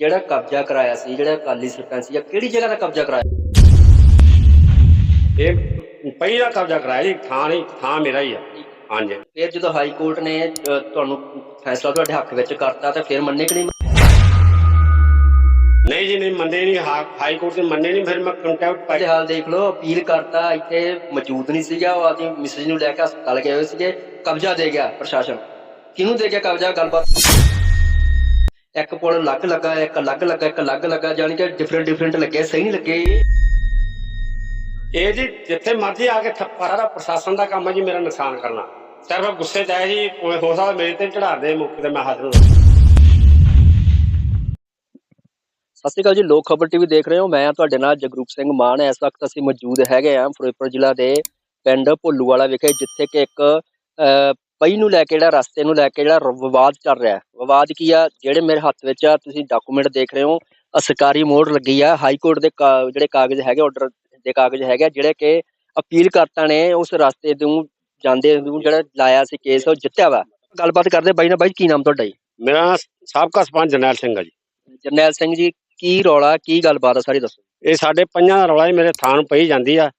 ਜਿਹੜਾ ਕਬਜ਼ਾ ਕਰਾਇਆ ਸੀ ਜਿਹੜਾ ਅਕਾਲੀ ਸਰਪੰਚ ਸੀ ਕਿਹੜੀ ਜਗ੍ਹਾ ਦਾ ਕਬਜ਼ਾ ਕਰਾਇਆ? ਇਹ ਪਹਿਲਾ ਕਬਜ਼ਾ ਕਰਾਇਆ ਜੀ ਥਾਂ ਨਹੀਂ ਥਾਂ ਮੇਰਾ ਹੀ ਆ। ਹਾਂਜੀ। ਫਿਰ ਜਦੋਂ ਹਾਈ ਕੋਰਟ ਨੇ ਅ, ਤੁਹਾਨੂੰ ਫੈਸਲਾ ਤੁਹਾਡੇ ਹੱਕ ਵਿੱਚ ਕਰਤਾ ਤਾਂ ਫਿਰ ਮੰਨੇ ਕਿ ਨਹੀਂ ਨਹੀਂ ਜੀ ਨਹੀਂ ਮੰਨੇ ਨਹੀਂ ਹਾ- ਹਾਈ ਕੋਰਟ ਦੇ ਮੰਨੇ ਨਹੀਂ ਫਿਰ ਮੈਂ ਕੰਟੈਕਟ ਪਾਈ ਤੇ ਹਾਲ ਦੇਖ ਲਓ ਅਪੀਲ ਕਰਤਾ ਇੱਥੇ ਮੌਜੂਦ ਨਹੀਂ ਸੀਗਾ ਉਹ ਆਦਮੀ ਮਿਸਿਸ ਨੂੰ ਲੈ ਕੇ ਹਸਪਤਾਲ ਗਏ ਹੋਏ ਸੀਗੇ ਕਬਜ਼ਾ ਦੇ ਗਿਆ ਪ੍ਰਸ਼ਾਸਨ। ਕਿਹਨੂੰ ਦੇ ਗਿਆ ਕਬਜ਼ਾ? ਗੱਲਬਾਤ ਇੱਕ ਪੁਲ ਅਲੱਗ ਲੱਗਾ ਇੱਕ ਅਲੱਗ ਲੱਗਾ ਇੱਕ ਅਲੱਗ ਲੱਗਾ ਜਾਣੀ ਕਿ ਡਿਫਰੈਂਟ ਡਿਫਰੈਂਟ ਲੱਗੇ ਸਹੀ ਨਹੀਂ ਲੱਗੇ। ਇਹ ਜੀ ਜਿੱਥੇ ਮਰਜ਼ੀ ਆ ਕੇ ਥੱਪਾ ਦਾ ਪ੍ਰਸ਼ਾਸਨ ਦਾ ਕੰਮ ਹੈ ਜੀ ਮੇਰਾ ਨੁਕਸਾਨ ਕਰਨਾ। ਸਿਰਫ ਗੁੱਸੇ ਚ ਆਇਆ ਜੀ ਉਹ ਹੋ ਸਕਦਾ ਮੇਰੇ ਤੇ ਚੜਾ ਦੇ ਮੌਕੇ ਤੇ ਮੈਂ ਹਾਜ਼ਰ ਹਾਂ ਸਤਿ ਸ਼੍ਰੀ ਅਕਾਲ ਜੀ ਲੋਕ ਖਬਰ ਟੀਵੀ ਦੇਖ ਰਹੇ ਹੋ। ਮੈਂ ਤੁਹਾਡੇ ਨਾਲ ਜਗਰੂਪ ਸਿੰਘ ਮਾਨ। ਇਸ ਵਕਤ ਅਸੀਂ ਮੌਜੂਦ ਹੈਗੇ ਆ ਫਿਰੋਜ਼ਪੁਰ ਜ਼ਿਲ੍ਹਾ ਦੇ ਪਿੰਡ ਭੋਲੂਵਾਲਾ ਵਿਖੇ ਜਿੱਥੇ ਕਿ ਇੱਕ ਪਈ ਨੂੰ ਲੈ ਕੇ ਜਿਹੜਾ ਰਸਤੇ ਨੂੰ ਲੈ ਕੇ ਜਿਹੜਾ ਰ- ਵਿਵਾਦ ਚੱਲ ਰਿਹਾ ਹੈ। ਵਿਵਾਦ ਕੀ ਆ? ਜਿਹੜੇ ਮੇਰੇ ਹੱਥ ਵਿੱਚ ਆ ਤੁਸੀਂ ਡਾਕੂਮੈਂਟ ਦੇਖ ਰਹੇ ਹੋ। ਆਹ ਸਰਕਾਰੀ ਮੋਹਰ ਲੱਗੀ ਆ। ਹਾਈ ਕੋਰਟ ਦੇ ਕਾ- ਜਿਹੜੇ ਕਾਗਜ਼ ਹੈਗੇ ਆਰਡਰ ਦੇ ਕਾਗਜ਼ ਹੈਗੇ ਆ, ਜਿਹੜੇ ਕਿ ਅਪੀਲ ਕਰਤਾ ਨੇ ਉਸ ਰਸਤੇ ਨੂੰ ਜਾਂਦੇ ਨੂੰ ਜਿਹੜਾ ਲਾਇਆ ਸੀ ਕੇਸ ਉਹ ਜਿੱਤਿਆ ਵਾ। ਗੱਲਬਾਤ ਕਰਦੇ ਬਾਈ ਨਾ ਬਾਈ ਕੀ ਨਾਮ ਤੁਹਾਡਾ ਜੀ? ਮੇਰਾ ਸਾਬਕਾ ਸਰਪੰਚ ਜਰਨੈਲ ਸਿੰਘ ਆ ਜੀ। ਜਰਨੈਲ ਸਿੰਘ ਜੀ ਕੀ ਰੌਲਾ ਕੀ ਗੱਲਬਾਤ ਆ? ਸਾਰੀ ਦੱਸੋ। ਇਹ ਸਾਡੇ ਪੰਜਾਂ ਦਾ ਰੌਲਾ ਹੀ ਮੇਰੇ ਥਾਂ ਨੂੰ ਪਈ ਜਾਂਦੀ ਆ।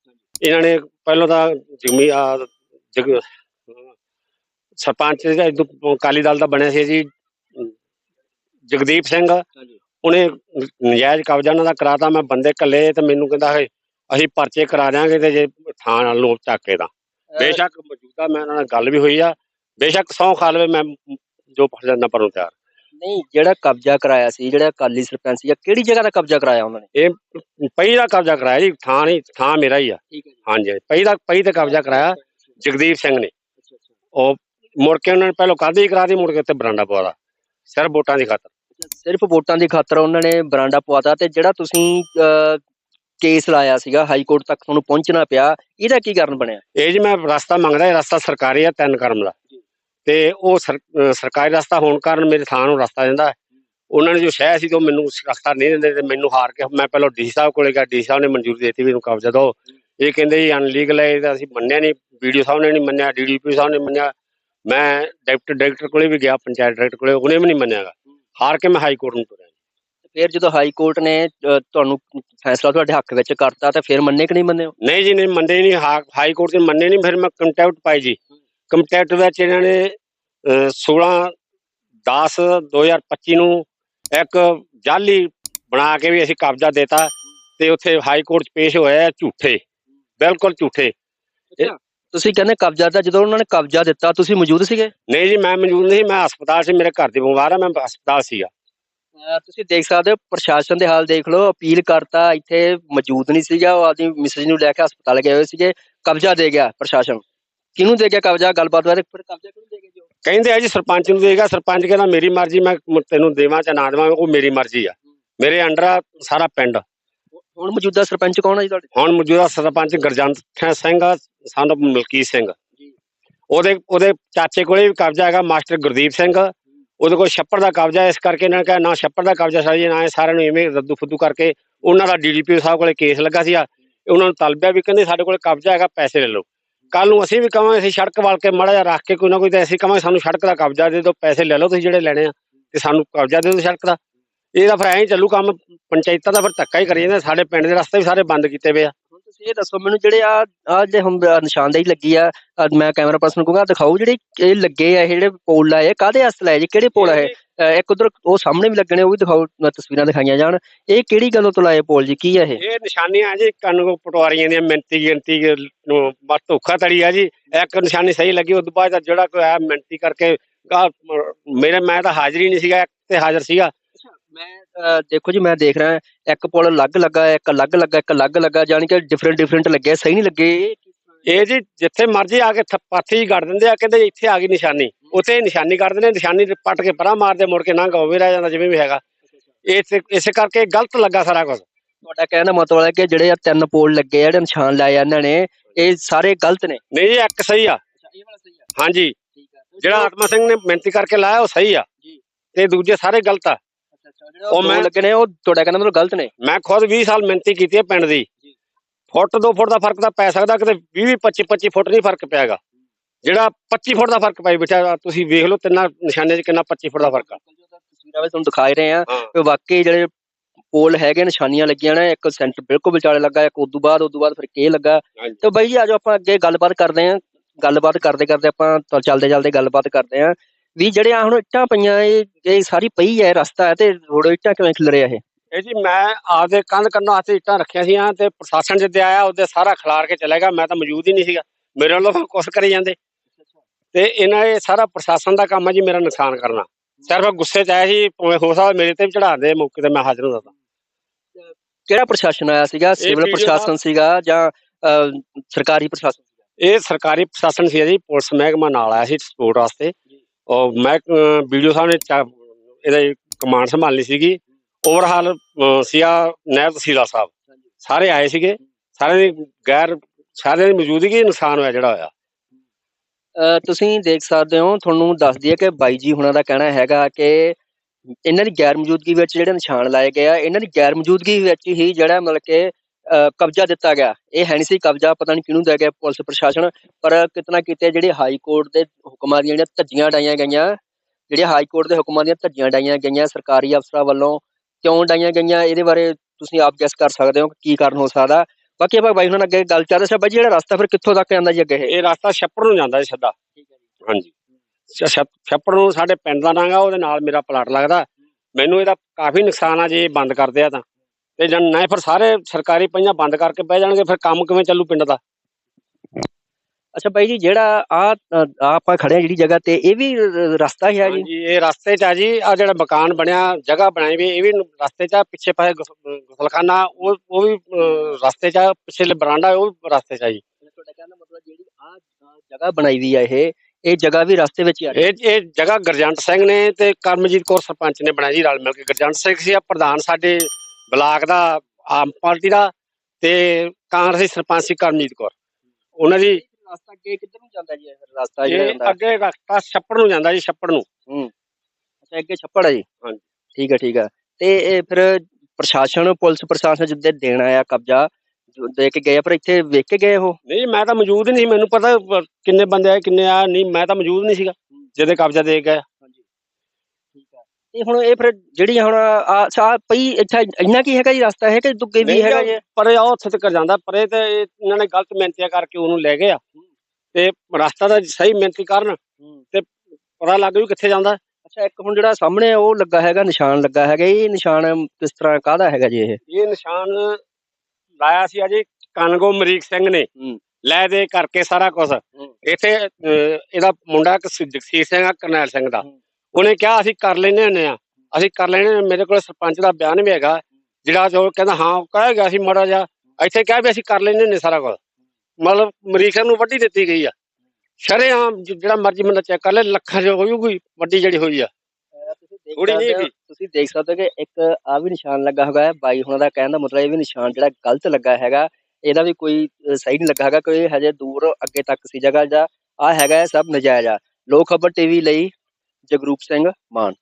ਇਹਨਾਂ ਨੇ ਪਹਿਲਾਂ ਤਾਂ ਜਮੀ ਆ ਜਗ ਸਰਪੰਚ ਜਿਹੜਾ ਅਕਾਲੀ ਦਲ ਦਾ ਬਣਿਆ ਸੀ ਜੀ ਜਗਦੀਪ ਸਿੰਘ। ਉਹਨੇ ਨਜਾਇਜ਼ ਕਬਜ਼ਾ ਉਹਨਾਂ ਦਾ ਕਰਾਤਾ ਮੈਂ ਬੰਦੇ ਕੱਲੇ ਤੇ ਮੈਨੂੰ ਕਹਿੰਦਾ ਹੈ ਅਸੀਂ ਪਰਚੇ ਕਰਾ ਦਿਆਂਗੇ ਤੇ ਜੇ ਥਾਂ ਨਾਲ ਲੋਕ ਚੱਕ ਤਾਂ। ਬੇਸ਼ੱਕ ਮੌਜੂਦਾ ਮੈਂ ਉਹਨਾਂ ਨਾਲ ਗੱਲ ਵੀ ਹੋਈ ਆ ਬੇਸ਼ੱਕ ਸੌ ਖਾ ਲਵੇ ਮੈਂ ਜੋ ਫੜ ਜਾਂਦਾ ਪਰ ਤਿਆਰ। ਨਹੀਂ ਜਿਹੜਾ ਕਬਜ਼ਾ ਕਰਾਇਆ ਸੀ ਜਿਹੜਾ ਅਕਾਲੀ ਸਰਪੰਚ ਸੀ ਕਿਹੜੀ ਜਗ੍ਹਾ ਦਾ ਕਬਜ਼ਾ ਕਰਾਇਆ ਉਹਨਾਂ ਨੇ? ਇਹ ਪਹਿਲਾ ਕਬਜ਼ਾ ਕਰਾਇਆ ਜੀ ਥਾਂ ਨਹੀਂ ਥਾਂ ਮੇਰਾ ਹੀ ਆ। ਹਾਂਜੀ ਪਹਿਲਾ ਪਹਿੀ ਤੇ ਕਬਜ਼ਾ ਕਰਾਇਆ ਜਗਦੀਪ ਸਿੰਘ ਨੇ। ਉਹ ਮੁੜ ਕੇ ਉਹਨਾਂ ਨੇ ਪਹਿਲਾਂ ਕਾਦੀ ਕਰਾ ਦੀ ਮੁੜ ਕੇ ਤੇ ਬਰਾਂਡਾ ਪਵਾਦਾ ਸਿਰਫ ਵੋਟਾਂ ਦੀ ਖਾਤਰ। ਸਿਰਫ ਵੋਟਾਂ ਦੀ ਖਾਤਰ ਉਹਨਾਂ ਨੇ ਬਰਾਂਡਾ ਪਵਾਤਾ ਤੇ ਜਿਹੜਾ ਤੁਸੀਂ ਅਹ, ਕੇਸ ਲਾਇਆ ਸੀਗਾ ਹਾਈ ਕੋਰਟ ਤੱਕ ਤੁਹਾਨੂੰ ਪਹੁੰਚਣਾ ਪਿਆ ਇਹਦਾ ਕੀ ਕਾਰਨ ਬਣਿਆ? ਇਹ ਜੀ ਮੈਂ ਰਸਤਾ ਮੰਗਦਾ ਇਹ ਰਸਤਾ ਸਰਕਾਰੀ ਆ ਤਿੰਨ ਕਰਮ ਦਾ। ਤੇ ਉਹ ਸਰ- ਅਹ ਸਰਕਾਰੀ ਰਸਤਾ ਹੋਣ ਕਾਰਨ ਮੇਰੇ ਥਾਂ ਨੂੰ ਰਸਤਾ ਦਿੰਦਾ। ਹੈ। ਉਹਨਾਂ ਨੇ ਜੋ ਸ਼ਹਿ ਸੀ ਤੇ ਉਹ ਮੈਨੂੰ ਰਸਤਾ ਨਹੀਂ ਦਿੰਦੇ ਤੇ ਮੈਨੂੰ ਹਾਰ ਕੇ ਮੈਂ ਪਹਿਲਾਂ ਡੀ ਸਾਹਿਬ ਕੋਲੇ ਗਿਆ ਡੀ ਸਾਹਿਬ ਨੇ ਮਨਜ਼ੂਰੀ ਦੇ ਦਿੱਤੀ ਵੀ ਇਹਨੂੰ ਕਬਜ਼ਾ ਦਿਓ। ਇਹ ਕਹਿੰਦੇ ਜੀ ਅਨਲੀਗਲ ਹੈ ਇਹ ਤਾਂ ਅਸੀਂ ਮੰਨਿਆ ਨਹੀਂ ਵੀਡੀਓ ਸਾਹਿਬ ਨੇ ਨਹੀਂ ਮੰਨਿਆ ਡੀਡੀਪੀ ਸਾਹਿਬ ਨੇ ਮੰਨਿਆ। ਮੈਂ ਡਿਪਟੀ ਡਾਇਰੈਕਟਰ ਕੋਲੇ ਵੀ ਗਿਆ ਪੰਚਾਇਤ ਡਾਇਰੈਕਟਰ ਕੋਲੇ ਉਹਨੇ ਵੀ ਨਹੀਂ ਮੰਨਿਆਗਾ ਹਾਰ ਕੇ ਮੈਂ ਹਾਈ ਕੋਰਟ ਨੂੰ ਤੁਰਿਆ। ਫਿਰ ਜਦੋਂ ਹਾਈ ਕੋਰਟ ਨੇ ਤੁਹਾਨੂੰ ਫੈਸਲਾ ਤੁਹਾਡੇ ਹੱਕ ਵਿੱਚ ਕਰਤਾ ਤਾਂ ਫਿਰ ਮੰਨੇ ਕਿ ਨਹੀਂ ਮੰਨੇ ਹੋ? ਨਹੀਂ ਜੀ ਨਹੀਂ ਮੰਨੇ ਨਹੀਂ ਹਾਈ ਕੋਰਟ ਦੇ ਮੰਨੇ ਨਹੀਂ ਫਿਰ ਮੈਂ ਕੰਟੈਕਟ ਪਾਈ ਜੀ। ਕੰਟੈਕਟ ਵਿੱਚ ਇਹਨਾਂ ਨੇ ਅਹ, 16 10 2025 ਨੂੰ ਇੱਕ ਜਾਲੀ ਬਣਾ ਕੇ ਵੀ ਅਸੀਂ ਕਬਜ਼ਾ ਦੇਤਾ ਤੇ ਉੱਥੇ ਹਾਈ ਕੋਰਟ 'ਚ ਪੇਸ਼ ਹੋਇਆ ਝੂਠੇ। ਬਿਲਕੁਲ ਝੂਠੇ। ਤੁਸੀਂ ਕਹਿੰਦੇ ਕਬਜ਼ਾ ਤਾਂ ਜਦੋਂ ਉਹਨਾਂ ਨੇ ਕਬਜ਼ਾ ਦਿੱਤਾ ਤੁਸੀਂ ਮੌਜੂਦ ਸੀਗੇ? ਨਹੀਂ ਜੀ ਮੈਂ ਮੌਜੂਦ ਨਹੀਂ ਮੈਂ ਹਸਪਤਾਲ ਸੀ ਮੇਰੇ ਘਰ ਦੀ ਬਿਮਾਰ ਆ ਮੈਂ ਹਸਪਤਾਲ ਸੀਗਾ। ਅਹ, ਤੁਸੀਂ ਦੇਖ ਸਕਦੇ ਹੋ ਪ੍ਰਸ਼ਾਸਨ ਦੇ ਹਾਲ ਦੇਖ ਲਓ ਅਪੀਲ ਕਰਤਾ ਇੱਥੇ ਮੌਜੂਦ ਨਹੀਂ ਸੀਗਾ ਉਹ ਆਦਮੀ ਮਿਸਿਸ ਨੂੰ ਲੈ ਕੇ ਹਸਪਤਾਲ ਗਏ ਹੋਏ ਸੀਗੇ ਕਬਜ਼ਾ ਦੇ ਗਿਆ ਪ੍ਰਸ਼ਾਸਨ। ਕਿਹਨੂੰ ਦੇ ਗਿਆ ਕਬਜ਼ਾ? ਗੱਲਬਾਤ ਬਾਰੇ ਫਿਰ ਕਬਜ਼ਾ ਕਿਹਨੂੰ ਦੇ ਗਿਆ ਜੀ ਉਹ? ਕਹਿੰਦੇ ਆ ਜੀ ਸਰਪੰਚ ਨੂੰ ਦੇਗਾ ਸਰਪੰਚ ਕਹਿੰਦਾ ਮੇਰੀ ਮਰਜ਼ੀ ਮੈਂ ਮ- ਤੈਨੂੰ ਦੇਵਾਂ ਜਾਂ ਨਾ ਦੇਵਾਂ ਉਹ ਮੇਰੀ ਮਰਜ਼ੀ ਆ। ਮੇਰੇ ਅੰਡਰ ਆ ਸਾਰਾ ਪਿੰਡ। ਹੁਣ ਮੌਜੂਦਾ ਸਰਪੰਚ ਕੌਣ ਹੈ ਜੀ ਤੁਹਾਡੇ? ਹੁਣ ਮੌਜੂਦਾ ਸਰਪੰਚ ਗੁਰਜੰਤ ਸਿੰਘ ਸਾਨੂੰ ਮਲਕੀਤ ਸਿੰਘ ਉਹਦੇ ਉਹਦੇ ਚਾਚੇ ਕੋਲੇ ਵੀ ਕਬਜ਼ਾ ਹੈਗਾ ਮਾਸਟਰ ਗੁਰਦੀਪ ਸਿੰਘ। ਉਹਦੇ ਕੋਲ ਛੱਪੜ ਦਾ ਕਬਜ਼ਾ ਇਸ ਕਰਕੇ ਇਹਨਾਂ ਨੇ ਕਿਹਾ ਨਾ ਛੱਪੜ ਦਾ ਕਬਜ਼ਾ ਸਾਜੀ ਨਾ ਸਾਰਿਆਂ ਨੂੰ ਇਵੇਂ ਰੱਦੂ ਫੁੱਦੂ ਕਰਕੇ ਉਹਨਾਂ ਦਾ ਡੀਡੀਪੀ ਸਾਹਿਬ ਕੋਲੇ ਕੇਸ ਲੱਗਾ ਸੀਗਾ। ਉਹਨਾਂ ਨੂੰ ਤਲਬਿਆ ਵੀ ਕਹਿੰਦੇ ਸਾਡੇ ਕੋਲੇ ਕਬਜ਼ਾ ਹੈਗਾ ਪੈਸੇ ਲੈ ਲਓ। ਕੱਲ ਨੂੰ ਅਸੀਂ ਵੀ ਕਵਾਂਗੇ ਅਸੀਂ ਸੜਕ ਵਾਲ ਕੇ ਮੜਾ ਜਿਹਾ ਰੱਖ ਕੇ ਕੋਈ ਨਾ ਕੋਈ ਤਾਂ ਅਸੀਂ ਕਵਾਂਗੇ ਸਾਨੂੰ ਸੜਕ ਦਾ ਕਬਜ਼ਾ ਦੇ ਦਿਓ ਪੈਸੇ ਲੈ ਲਓ ਤੁਸੀਂ ਜਿਹੜੇ ਲੈਣੇ ਆ ਤੇ ਸਾਨੂੰ ਕਬਜ਼ਾ ਦੇ ਦਿਓ ਸੜਕ ਦਾ। ਇਹਦਾ ਫਿਰ ਐਂ ਚੱਲੂ ਕੰਮ ਪੰਚਾਇਤਾਂ ਦਾ ਫਿਰ ਧੱਕਾ ਹੀ ਕਰੀ ਜਾਂਦੇ ਸਾਡੇ ਪਿੰਡ ਦੇ ਰਸਤੇ ਵੀ ਸਾਰੇ ਬੰਦ ਕੀਤੇ ਪਏ ਆ। ਇਹ ਦੱਸੋ, ਮੈਨੂੰ ਜਿਹੜੇ ਆ ਆ ਜਿਹੜੇ ਹੁਣ ਨਿਸ਼ਾਨਦੇਹੀ ਲੱਗੀ ਆ ਆਹ ਮੈਂ ਕੈਮਰਾ ਪਰਸਨ ਕਹੂੰਗਾ ਦਿਖਾਓ ਜਿਹੜੇ ਇਹ ਲੱਗੇ ਆ, ਇਹ ਜਿਹੜੇ ਪੋਲ ਲਾਏ ਕਾਦੇ ਵਾਸਤੇ ਲਾਏ ਜੀ? ਕਿਹੜੇ ਪੋਲ ਆ ਇਹ? ਇੱਕ ਉਧਰ ਉਹ ਸਾਹਮਣੇ ਵੀ ਲੱਗਣੇ, ਉਹ ਵੀ ਦਿਖਾਓ ਤਸਵੀਰਾਂ ਦਿਖਾਈਆਂ ਜਾਣ। ਇਹ ਕਿਹੜੀ ਗੱਲੋਂ ਤੋਂ ਲਾਏ ਪੋਲ ਜੀ? ਕੀ ਆ ਇਹ? ਇਹ ਨਿਸ਼ਾਨੀਆਂ ਆ ਜੀ, ਕੰਨ ਕੋ ਪਟਵਾਰੀਆਂ ਦੀਆਂ ਮਿੰਤੀ ਗਿਣਤੀ ਨੂੰ ਬਸ ਧੋਖਾ ਤੜੀ ਆ ਜੀ। ਇੱਕ ਨਿਸ਼ਾਨੀ ਸਹੀ ਲੱਗੀ ਉਸ ਤੋਂ ਬਾਅਦ ਜਿਹੜਾ ਕੋਈ ਆ ਮਿੰਤੀ ਕਰਕੇ ਆਹ ਮੇਰੇ, ਮੈਂ ਤਾਂ ਹਾਜ਼ਰੀ ਹੀ ਨਹੀਂ ਸੀਗਾ ਤੇ ਹਾਜ਼ਰ ਸੀਗਾ। ਮੈਂ ਦੇਖੋ ਜੀ ਮੈਂ ਦੇਖ ਰਿਹਾ ਇੱਕ ਪੁਲ ਅਲੱਗ ਲੱਗਾ ਇੱਕ ਅਲੱਗ ਲੱਗਾ ਇੱਕ ਅਲੱਗ ਲੱਗਾ ਜਾਣੀ ਕਿ ਡਿਫਰੈਂਟ ਡਿਫਰੈਂਟ ਲੱਗੇ ਸਹੀ ਨਹੀਂ ਲੱਗੇ ਇਹ ਜੀ ਜਿੱਥੇ ਮਰਜ਼ੀ ਆ ਕੇ ਪਾਥੀ ਹੀ ਕੱਢ ਦਿੰਦੇ ਆ ਕਹਿੰਦੇ ਇੱਥੇ ਆ ਗਈ ਨਿਸ਼ਾਨੀ। ਉੱਥੇ ਨਿਸ਼ਾਨੀ ਕੱਢ ਦਿੰਦੇ ਨਿਸ਼ਾਨੀ ਤੇ ਪੱਟ ਕੇ ਪਰਾਂ ਮਾਰਦੇ ਮੁੜ ਕੇ ਨਾ ਗਾਉਂ ਰਹਿ ਜਾਂਦਾ ਜਿਵੇਂ ਵੀ ਹੈਗਾ। ਇਸੇ ਕਰਕੇ ਗਲਤ ਲੱਗਾ ਸਾਰਾ ਕੁਝ ਤੁਹਾਡਾ ਕਹਿਣ ਦਾ ਮਤਲਬ ਹੈ ਕਿ ਜਿਹੜੇ ਆ ਤਿੰਨ ਪੋਲ ਲੱਗੇ ਆ ਜਿਹੜੇ ਨਿਸ਼ਾਨ ਲਾਏ ਆ ਇਹਨਾਂ ਨੇ ਇਹ ਸਾਰੇ ਗਲਤ ਨੇ? ਨਹੀਂ ਜੀ ਇੱਕ ਸਹੀ ਆ। ਇਹ ਵਾਲਾ ਸਹੀ ਆ। ਹਾਂਜੀ। ਜਿਹੜਾ ਆਤਮਾ ਸਿੰਘ ਨੇ ਮਿਹਨਤੀ ਕਰਕੇ ਲਾਇਆ ਉਹ ਸਹੀ ਆ। ਤੇ ਦੂਜੇ ਸਾਰੇ ਗਲਤ ਆ। ਉਹ ਮੈਂ ਮੈਂ- ਲੱਗੇ ਨੇ ਉਹ ਤੁਹਾਡਾ ਕਹਿੰਦਾ ਮਤਲਬ ਗਲਤ ਨੇ। ਮੈਂ ਖੁਦ 20 ਸਾਲ ਮਿਹਨਤੀ ਕੀਤੀ ਹੈ ਪਿੰਡ ਦੀ। ਫੁੱਟ 2 ਫੁੱਟ ਦਾ ਫ਼ਰਕ ਤਾਂ ਪੈ ਸਕਦਾ ਕਿਤੇ 20 25 25 ਫੁੱਟ ਨਹੀਂ ਫ਼ਰਕ ਪਿਆਗਾ। ਜਿਹੜਾ 25 ਫੁੱਟ ਦਾ ਫ਼ਰਕ ਪਈ ਬੈਠਾ ਤੁਸੀਂ ਵੇਖ ਲਓ ਤਿੰਨਾਂ ਨਿਸ਼ਾਨੇ 'ਚ ਕਿੰਨਾ 25 ਫੁੱਟ ਦਾ ਫ਼ਰਕ ਆ। ਤਸਵੀਰਾਂ ਵਿੱਚ ਤੁਹਾਨੂੰ ਦਿਖਾਈ ਰਹੇ ਆ। ਕਿ ਵਾਕਈ ਜਿਹੜੇ ਪੋਲ ਹੈਗੇ ਨਿਸ਼ਾਨੀਆਂ ਲੱਗੀਆਂ ਨੇ ਇੱਕ ਸੈਂਟਰ ਬਿਲਕੁਲ ਵਿਚਾਲੇ ਲੱਗਾ ਇੱਕ ਉਦੋਂ ਬਾਅਦ ਉਦੋਂ ਬਾਅਦ ਫਿਰ ਕੇ ਲੱਗਾ। ਤੇ ਬਾਈ ਜੀ ਆਜੋ ਆਪਾਂ ਅੱਗੇ ਗੱਲਬਾਤ ਕਰਦੇ ਆਂ। ਗੱਲਬਾਤ ਕਰਦੇ ਕਰਦੇ ਆਪਾਂ ਚੱਲਦੇ ਚੱਲਦੇ ਗੱਲਬਾਤ ਕਰਦੇ ਆਂ। ਵੀ ਜਿਹੜੇ ਆ ਹੁਣ ਇੱਟਾਂ ਪਈਆਂ ਇਹ ਇਹ ਸਾਰੀ ਪਈ ਹੈ ਰਸਤਾ ਹੈ ਤੇ ਰੋਡ ਇੱਟਾਂ ਕਿਵੇਂ ਖਿਲ ਰਿਹਾ ਇਹ? ਇਹ ਜੀ ਮੈਂ ਆਪਦੇ ਕੰਧ ਕੰਨਾਂ ਵਾਸਤੇ ਇੱਟਾਂ ਰੱਖੀਆਂ ਸੀਆਂ ਤੇ ਪ੍ਰਸ਼ਾਸਨ ਜਿੱਦੇ ਆਇਆ ਉਹਦੇ ਸਾਰਾ ਖਿਲਾਰ ਕੇ ਚਲੇ ਗਿਆ ਮੈਂ ਤਾਂ ਮੌਜੂਦ ਹੀ ਨਹੀਂ ਸੀਗਾ। ਮੇਰੇ ਵੱਲੋਂ ਤਾਂ ਕੁਛ ਕਰੀ ਜਾਂਦੇ। ਤੇ ਇਹਨਾਂ ਇਹ ਸਾਰਾ ਪ੍ਰਸ਼ਾਸਨ ਦਾ ਕੰਮ ਹੈ ਜੀ ਮੇਰਾ ਨੁਕਸਾਨ ਕਰਨਾ। ਸਿਰਫ ਗੁੱਸੇ 'ਚ ਆਇਆ ਸੀ ਭਾਵੇਂ ਹੋ ਸਕਦਾ ਮੇਰੇ ਤੇ ਵੀ ਚੜਾ ਦੇ ਮੌਕੇ ਤੇ ਮੈਂ ਹਾਜ਼ਰ ਹੁੰਦਾ ਤਾਂ। ਕਿਹੜਾ ਪ੍ਰਸ਼ਾਸਨ ਆਇਆ ਸੀਗਾ? ਸਿਵਲ ਪ੍ਰਸ਼ਾਸਨ ਸੀਗਾ ਜਾਂ ਸਰਕਾਰੀ ਪ੍ਰਸ਼ਾਸਨ ਇਹ ਸਰਕਾਰੀ ਪ੍ਰਸ਼ਾਸਨ ਸੀ ਜੀ ਪੁਲਿਸ ਮਹਿਕਮਾ ਨਾਲ ਆਇਆ ਸੀ ਸਪੋਰਟ ਵਾਸਤੇ। ਔਰ ਮੈਂ ਵੀਡੀਓ ਸਾਹਿਬ ਨੇ ਚਾ- ਕਮਾਂਡ ਸੰਭਾਲਣੀ ਸੀਗੀ। ਓਵਰਹਾਲ ਸੀਆ ਨਾਇਬ ਤਹਿਸੀਲਦਾਰ ਸਾਹਿਬ। ਸਾਰੇ ਆਏ ਸੀਗੇ। ਸਾਰਿਆਂ ਦੀ ਗੈਰ, ਸਾਰਿਆਂ ਦੀ ਮੌਜੂਦਗੀ ਨੁਕਸਾਨ ਹੋਇਆ ਜਿਹੜਾ ਹੋਇਆ। ਅਹ, ਤੁਸੀਂ ਦੇਖ ਸਕਦੇ ਹੋ, ਤੁਹਾਨੂੰ ਦੱਸ ਦਈਏ ਕਿ ਬਾਈ ਜੀ ਹੁਣਾਂ ਦਾ ਕਹਿਣਾ ਹੈਗਾ ਕਿ ਇਹਨਾਂ ਦੀ ਗੈਰ ਮੌਜੂਦਗੀ ਵਿੱਚ ਜਿਹੜੇ ਨਿਸ਼ਾਨ ਲਾਏ ਗਏ ਆ, ਇਹਨਾਂ ਦੀ ਗੈਰ ਮੌਜੂਦਗੀ ਵਿੱਚ ਹੀ ਜਿਹੜਾ ਮਤਲਬ ਕਿ ਕਬਜ਼ਾ ਦਿੱਤਾ ਗਿਆ। ਇਹ ਹੈ ਨਹੀਂ ਸੀ ਕਬਜ਼ਾ ਪਤਾ ਨਹੀਂ ਕਿਹਨੂੰ ਦੇ ਗਿਆ ਪੁਲਿਸ ਪ੍ਰਸ਼ਾਸਨ ਪਰ ਕਿਤਨਾ ਕਿਤੇ ਜਿਹੜੇ ਹਾਈ ਕੋਰਟ ਦੇ ਹੁਕਮਾਂ ਦੀਆਂ ਜਿਹੜੀਆਂ ਧੱਜੀਆਂ ਡਾਈਆਂ ਗਈਆਂ ਜਿਹੜੀਆਂ ਹਾਈ ਕੋਰਟ ਦੇ ਹੁਕਮਾਂ ਦੀਆਂ ਧੱਜੀਆਂ ਡਾਈਆਂ ਗਈਆਂ ਸਰਕਾਰੀ ਅਫਸਰਾਂ ਵੱਲੋਂ ਕਿਉਂ ਡਾਈਆਂ ਗਈਆਂ ਇਹਦੇ ਬਾਰੇ ਤੁਸੀਂ ਆਪ ਗੈਸ ਕਰ ਸਕਦੇ ਹੋ ਕਿ ਕੀ ਕਾਰਨ ਹੋ ਸਕਦਾ। ਬਾਕੀ ਆਪਾਂ ਬਾਈ ਹੁਣਾਂ ਅੱਗੇ ਗੱਲ ਚੱਲਦੇ ਸੀ ਬਾਈ ਜਿਹੜਾ ਰਸਤਾ ਫਿਰ ਕਿੱਥੋਂ ਤੱਕ ਜਾਂਦਾ ਜੀ ਅੱਗੇ ਇਹ? ਰਸਤਾ ਛੱਪੜ ਨੂੰ ਜਾਂਦਾ ਜੀ ਸਿੱਧਾ। ਹਾਂਜੀ। ਛੱਪੜ ਨੂੰ ਸਾਡੇ ਪਿੰਡ ਦਾ ਨਾਂਗਾ ਉਹਦੇ ਨਾਲ ਮੇਰਾ ਪਲਾਟ ਲੱਗਦਾ। ਮੈਨੂੰ ਇਹਦਾ ਕਾਫੀ ਨੁਕਸਾਨ ਆ ਜੇ ਬੰਦ ਕਰਦੇ ਆ ਤਾਂ। ਤੇ ਜਨ ਨਾ ਫਿਰ ਸਾਰੇ ਸਰਕਾਰੀ ਪਈਆਂ ਬੰਦ ਕਰਕੇ ਬਹਿ ਜਾਣਗੇ ਫਿਰ ਕੰਮ ਕਿਵੇਂ ਚੱਲੂ ਪਿੰਡ ਦਾ? ਅੱਛਾ ਬਾਈ ਜੀ ਜਿਹੜਾ ਆ ਆ ਆਪਾਂ ਖੜੇ ਆ ਜਿਹੜੀ ਜਗ੍ਹਾ ਤੇ ਇਹ ਵੀ ਰਸਤਾ ਹੀ ਹੈ ਜੀ? ਹਾਂਜੀ ਇਹ ਰਸਤੇ 'ਚ ਆ ਜੀ ਆ ਜਿਹੜਾ ਮਕਾਨ ਬਣਿਆ ਜਗ੍ਹਾ ਬਣਾਈ ਵੀ ਇਹ ਵੀ ਰਸਤੇ 'ਚ ਆ ਪਿੱਛੇ ਪਾਸੇ ਗੁਸ- ਗੁਸਲਖਾਨਾ ਉਹ ਉਹ ਵੀ ਰਸਤੇ 'ਚ ਆ ਪਿੱਛੇ ਬਰਾਂਡਾ ਉਹ ਵੀ ਰਸਤੇ 'ਚ ਆ ਜੀ। ਤੁਹਾਡਾ ਕਹਿਣ ਦਾ ਮਤਲਬ ਜਿਹੜੀ ਆ ਜਗ੍ਹਾ ਬਣਾਈ ਵੀ ਆ ਇਹ ਇਹ ਜਗ੍ਹਾ ਵੀ ਰਸਤੇ ਵਿੱਚ ਹੀ ਆ ਇਹ ਇਹ ਜਗ੍ਹਾ ਗਰਜੰਟ ਸਿੰਘ ਨੇ ਤੇ ਕਰਮਜੀਤ ਕੌਰ ਸਰਪੰਚ ਨੇ ਬਣਾਈ ਜੀ ਰਲ ਮਿਲ ਕੇ। ਗਰਜੰਟ ਸਿੰਘ ਸੀ ਆ ਪ੍ਰਧਾਨ ਸਾਡੇ ਬਲਾਕ ਦਾ ਆਮ ਪਾਰਟੀ ਦਾ ਤੇ ਕਾਂਗਰਸੀ ਸਰਪੰਚ ਸੀ ਕਰਮਜੀਤ ਕੌਰ। ਉਹਨਾਂ ਦੀ ਰਸਤਾ ਅੱਗੇ ਕਿੱਧਰ ਨੂੰ ਜਾਂਦਾ ਜੀ ਇਹ ਰਸਤਾ ਇਹ ਅੱਗੇ ਰਸਤਾ ਛੱਪੜ ਨੂੰ ਜਾਂਦਾ ਜੀ ਛੱਪੜ ਨੂੰ। ਅੱਛਾ ਅੱਗੇ ਛੱਪੜ ਹੈ ਜੀ? ਹਾਂਜੀ। ਠੀਕ ਹੈ ਠੀਕ ਹੈ ਤੇ ਇਹ ਫਿਰ ਪ੍ਰਸ਼ਾਸਨ ਪੁਲਿਸ ਪ੍ਰਸ਼ਾਸਨ ਜਿੱਦੇ ਦੇਣ ਆਇਆ ਕਬਜ਼ਾ ਦੇ ਕੇ ਗਏ ਆ, ਪਰ ਇੱਥੇ ਵੇਖ ਕੇ ਗਏ ਉਹ? ਨਹੀਂ ਮੈਂ ਤਾਂ ਮੌਜੂਦ ਹੀ ਨਹੀਂ ਮੈਨੂੰ ਪਤਾ ਕਿੰਨੇ ਬੰਦੇ ਆਏ ਕਿੰਨੇ ਆ ਨਹੀਂ ਮੈਂ ਤਾਂ ਮੌਜੂਦ ਨਹੀਂ ਸੀਗਾ ਜਿਹਦੇ ਕਬਜ਼ਾ ਦੇ ਗਏ। ਠੀਕ ਹੈ ਤੇ ਹੁਣ ਇਹ ਫਿਰ ਜਿਹੜੀ ਹੁਣ ਆ ਸਾ ਪਈ ਇੱਥੇ ਇੰਨਾ ਕੀ ਹੈਗਾ ਜੀ ਰਸਤਾ? ਹੈ ਕਿ ਦੁੱਗੇ ਵੀ ਹੈਗਾ ਜੀ, ਪਰੇ ਆ ਉੱਥੇ ਤੱਕ ਜਾਂਦਾ ਪਰੇ ਤੇ ਇਹ- ਇਹਨਾਂ ਨੇ ਗਲਤ ਮਿਹਨਤੀਆਂ ਕਰਕੇ ਉਹਨੂੰ ਲੈ ਗਏ ਆ। ਤੇ ਰਸਤਾ ਦਾ ਸਹੀ ਮਿਹਨਤੀ ਕਰਨ ਪਤਾ ਲੱਗ ਜੂ ਕਿੱਥੇ ਜਾਂਦਾ। ਅੱਛਾ ਇੱਕ ਹੁਣ ਜਿਹੜਾ ਸਾਹਮਣੇ ਉਹ ਲੱਗਾ ਹੈਗਾ ਨਿਸ਼ਾਨ ਲੱਗਾ ਹੈਗਾ। ਇਹ ਨਿਸ਼ਾਨ ਕਿਸ ਤਰ੍ਹਾਂ ਕਾਹਦਾ ਹੈਗਾ ਜੀ ਇਹ? ਇਹ ਨਿਸ਼ਾਨ ਲਾਇਆ ਸੀ ਅਜੇ ਕਨਗੋ ਮਰੀਕ ਸਿੰਘ ਨੇ। ਲੈ ਦੇ ਕਰਕੇ ਸਾਰਾ ਕੁਝ ਇੱਥੇ ਇਹਦਾ ਮੁੰਡਾ ਜਗਸੀਰ ਸਿੰਘ ਆ ਕਰਨੈਲ ਸਿੰਘ ਦਾ। ਉਹਨੇ ਕਿਹਾ ਅਸੀਂ ਕਰ ਲੈਨੇ ਹੁੰਦੇ ਆ ਅਸੀਂ ਕਰ ਹੁੰਦੇ। ਮੇਰੇ ਕੋਲ ਸਰਪੰਚ ਦਾ ਬਿਆਨ ਵੀ ਹੈਗਾ ਜਿਹੜਾ ਜੋ ਕਹਿੰਦਾ ਹਾਂ ਉਹ ਕਹਿ ਗਿਆ ਸੀ ਮੜਾ ਜਾ ਇੱਥੇ ਕਿਹਾ ਵੀ ਅਸੀਂ ਕਰ ਲੈਨੇ ਹੁੰਦੇ ਸਾਰਾ ਕੁਝ। ਮਤਲਬ ਸਿੰਘ ਨੂੰ ਵੱਡੀ ਦਿੱਤੀ ਗਈ ਆ। ਸ਼ਰੇਆਮ ਜਿਹੜਾ ਮਰਜ਼ੀ ਬੰਦਾ ਚੈੱਕ ਕਰ ਲੈ ਲੱਖਾਂ ਜੋ ਹੋਊਗੀ ਵੱਡੀ ਜਿਹੜੀ ਹੋਈ ਆ। ਤੁਸੀਂ ਦੇਖ ਥੋੜ੍ਹੀ ਨਹੀਂ ਹੈਗੀ। ਤੁਸੀਂ ਦੇਖ ਸਕਦੇ ਹੋ ਕਿ ਇੱਕ ਆ ਵੀ ਨਿਸ਼ਾਨ ਲੱਗਾ ਹੋਗਾ ਹੈ। ਬਾਈ ਹੁਣਾਂ ਦਾ ਕਹਿਣ ਦਾ ਮਤਲਬ ਇਹ ਵੀ ਨਿਸ਼ਾਨ ਜਿਹੜਾ ਗਲਤ ਲੱਗਾ ਹੈਗਾ। ਇਹਦਾ ਵੀ ਕੋਈ ਸਹੀ ਨਹੀਂ ਲੱਗਾ ਹੈਗਾ। ਕੋਈ ਹਜੇ ਦੂਰ ਅੱਗੇ ਤੱਕ ਸੀ ਜਗ੍ਹਾ ਜਾਂ ਆ ਹੈਗਾ ਸਭ ਨਜਾਇਜ਼ ਆ। ਲੋਕ ਖਬਰ ਟੀਵੀ ਲਈ ਜਗਰੂਪ ਸਿੰਘ ਮਾਨ।